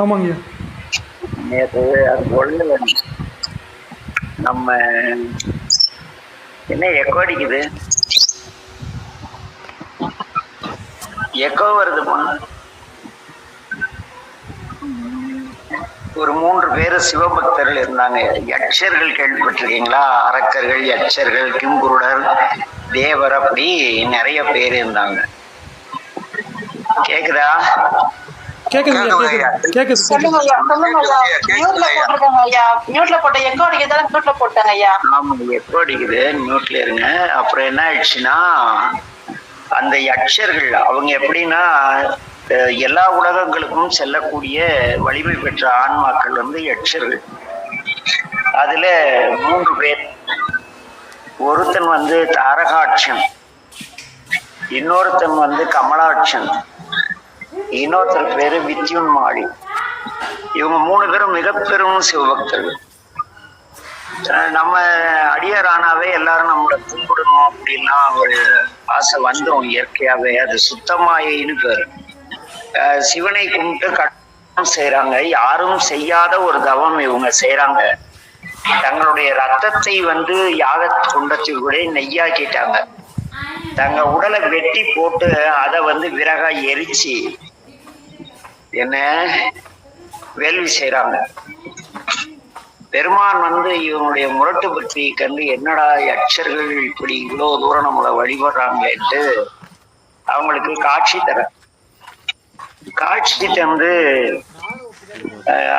ஆமாங்கய்யா நேற்று அது ஒண்ணு நம்ம என்ன எக்கோ அடிக்குது? எக்கோ வருதுமா ஒரு மூன்று பேர் சிவபக்தர்கள் இருந்தாங்க. யக்ஷர்கள் கேள்விப்பட்டிருக்கீங்களா? அரக்கர்கள் யட்சர்கள் கிம்புருடர் தேவர் அப்படி நிறைய பேர் இருந்தாங்க. கேக்குதா? கேட்குது சொல்லுங்க ஐயா சொல்லுங்க ஐயா. மியூட்ல போட்டிருக்காங்க ஐயா. மியூட்ல போட்ட எங்க அடிக்கிறதால மியூட்ல போட்டாங்க ஐயா. ஆமா எப்போ அடிக்குது? மியூட்ல இருங்க. அப்புறம் என்ன ஆயிடுச்சுன்னா அந்த யட்சர்கள் அவங்க எப்படின்னா எல்லா உலகங்களுக்கும் செல்லக்கூடிய வலிமை பெற்ற ஆன்மாக்கள் வந்து யட்சர்கள் அதுல மூன்று பேர். ஒருத்தன் வந்து தாரகாட்சன். இன்னொருத்தன் வந்து கமலாட்சன். இன்னொருத்தர் பேரு வித்யுன் மாடி இவங்க மூணு பேரும் மிக பெரும் சிவபக்தர்கள். நம்ம அடியார் எல்லாரும் நம்மள கும்பிடணும் அப்படின்னா ஒரு ஆசை வந்துடும் இயற்கையாவே. அது சுத்தமாயின்னு பேரு. சிவனை கும்பிட்டு கட்டம் செய்யறாங்க யாரும் செய்யாத ஒரு தவம் இவங்க செய்யறாங்க தங்களுடைய ரத்தத்தை வந்து யாக குண்டத்தில் கூட நெய்யாக்கிட்டாங்க. தங்க உடலை வெட்டி போட்டு அதை வந்து விறகா எரிச்சு என்ன? வேள்வி செய்யறாங்க பெருமான் வந்து இவனுடைய முரட்டு பற்றி கண்டு என்னடா அச்சர்கள் இப்படி இவ்வளவு தூரம் நம்மளை வழிபடுறாங்களேன்ட்டு அவங்களுக்கு காட்சி தர. காட்சி தந்து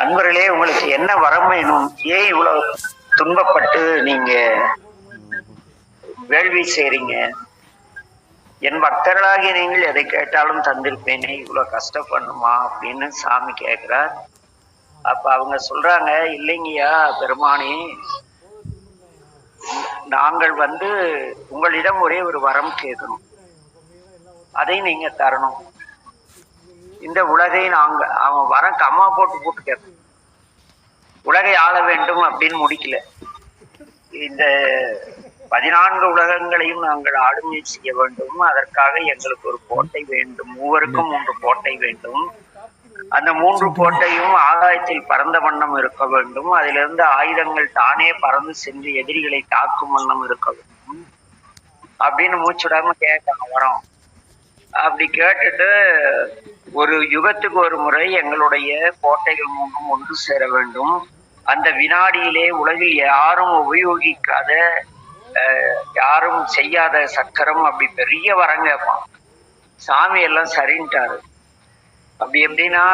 அன்பர்களே உங்களுக்கு என்ன வரம் வேணும்? ஏன் இவ்வளவு துன்பப்பட்டு நீங்க வேள்வி செய்றீங்க? என் பக்தர்களாகிய நீங்கள் எதை கேட்டாலும் தந்திருப்பேனே இவ்வளவு கஷ்டப்படணுமா அப்படின்னு சாமி கேட்குறார். அப்ப அவங்க சொல்றாங்க இல்லைங்கய்யா பெருமானே நாங்கள் வந்து உங்களிடம் ஒரே ஒரு வரம் கேட்கணும். அதை நீங்க தரணும். இந்த உலகை நாங்க அவன் வரம் கம்மா போட்டு போட்டு கேட்பான் உலகை ஆள வேண்டும் அப்படின்னு முடிக்கல. இந்த பதினான்கு உலகங்களையும் நாங்கள் ஆளுமை செய்ய வேண்டும். அதற்காக எங்களுக்கு ஒரு கோட்டை வேண்டும். மூவருக்கும் மூன்று கோட்டை வேண்டும். அந்த மூன்று கோட்டையும் ஆகாயத்தில் பறந்த வண்ணம் இருக்க வேண்டும். அதிலிருந்து ஆயுதங்கள் தானே பறந்து சென்று எதிரிகளை தாக்கும் வண்ணம் இருக்க வேண்டும். அப்படின்னு மூச்சுடாம கேட்கணும் வரோம். அப்படி கேட்டுட்டு ஒரு யுகத்துக்கு ஒரு முறை எங்களுடைய கோட்டைகள் மூன்றும் ஒன்று சேர வேண்டும். அந்த வினாடியிலே உலகில் யாரும் உபயோகிக்காத யாரும் செய்யாத சக்கரம் அப்படி பெரிய வரங்கப்பான் சாமி எல்லாம் சரின்ட்டாரு. அப்படி எப்படின்னா